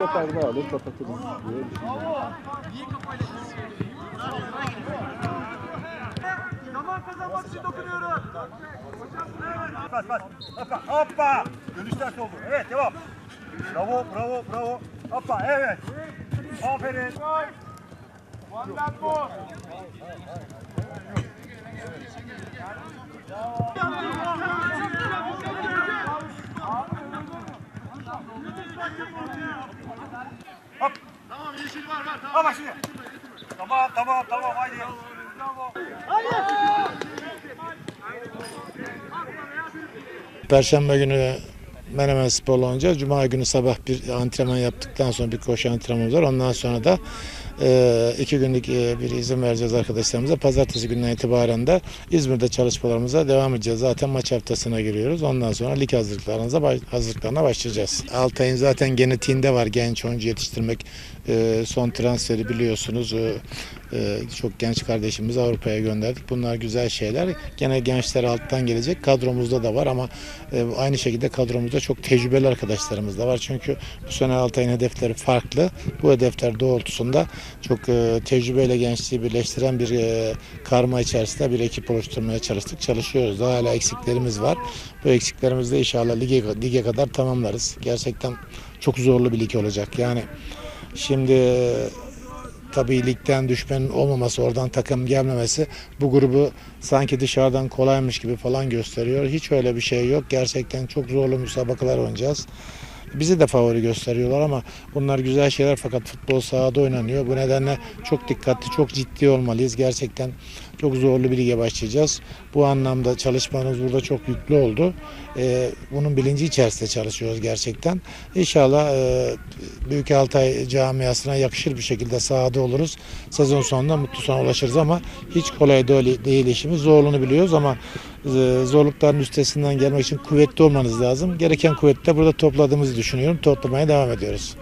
opa opa olha pra todo mundo. Hoppa! Evet devam. Bravo, bravo, bravo. opa evet. Aferin. Ondan bu. Hop. Tamam yeşil var var. Tamam. Bak şimdi. Tamam tamam tamam haydi. Bravo. Perşembe günü Menemen Spor'la oynayacağız. Cuma günü sabah bir antrenman yaptıktan sonra bir koşu antrenmanımız var. Ondan sonra da e, iki günlük e, bir izin vereceğiz arkadaşlarımıza. Pazartesi günden itibaren de İzmir'de çalışmalarımıza devam edeceğiz. Zaten maç haftasına giriyoruz. Ondan sonra lig hazırlıklarına, baş- hazırlıklarına başlayacağız. Altay'ın zaten genetiğinde var genç oyuncu yetiştirmek. E, son transferi biliyorsunuz. E, e, çok genç kardeşimizi Avrupa'ya gönderdik. Bunlar güzel şeyler. Gene gençler alttan gelecek. Kadromuzda da var ama e, aynı şekilde kadromuzda çok tecrübeli arkadaşlarımız da var. Çünkü bu sene Altay'ın hedefleri farklı. Bu hedefler doğrultusunda çok e, tecrübeyle gençliği birleştiren bir e, karma içerisinde bir ekip oluşturmaya çalıştık. Çalışıyoruz. Daha hala eksiklerimiz var. Bu eksiklerimizi de inşallah lige, lige kadar tamamlarız. Gerçekten çok zorlu bir lig olacak. Yani şimdi tabii ligden düşmenin olmaması, oradan takım gelmemesi bu grubu sanki dışarıdan kolaymış gibi falan gösteriyor. Hiç öyle bir şey yok. Gerçekten çok zorlu müsabakalar oynayacağız. Bizi de favori gösteriyorlar ama bunlar güzel şeyler fakat futbol sahada oynanıyor. Bu nedenle çok dikkatli, çok ciddi olmalıyız. Gerçekten çok zorlu bir lige başlayacağız. Bu anlamda çalışmamız burada çok yüklü oldu. Ee, bunun bilinci içerisinde çalışıyoruz gerçekten. İnşallah e, Büyük Altay camiasına yakışır bir şekilde sahada oluruz. Sezon sonunda mutlu sona ulaşırız ama hiç kolay değil, işimiz. Zorluğunu biliyoruz ama zorlukların üstesinden gelmek için kuvvetli olmanız lazım. Gereken kuvveti burada topladığımızı düşünüyorum. Toplamaya devam ediyoruz.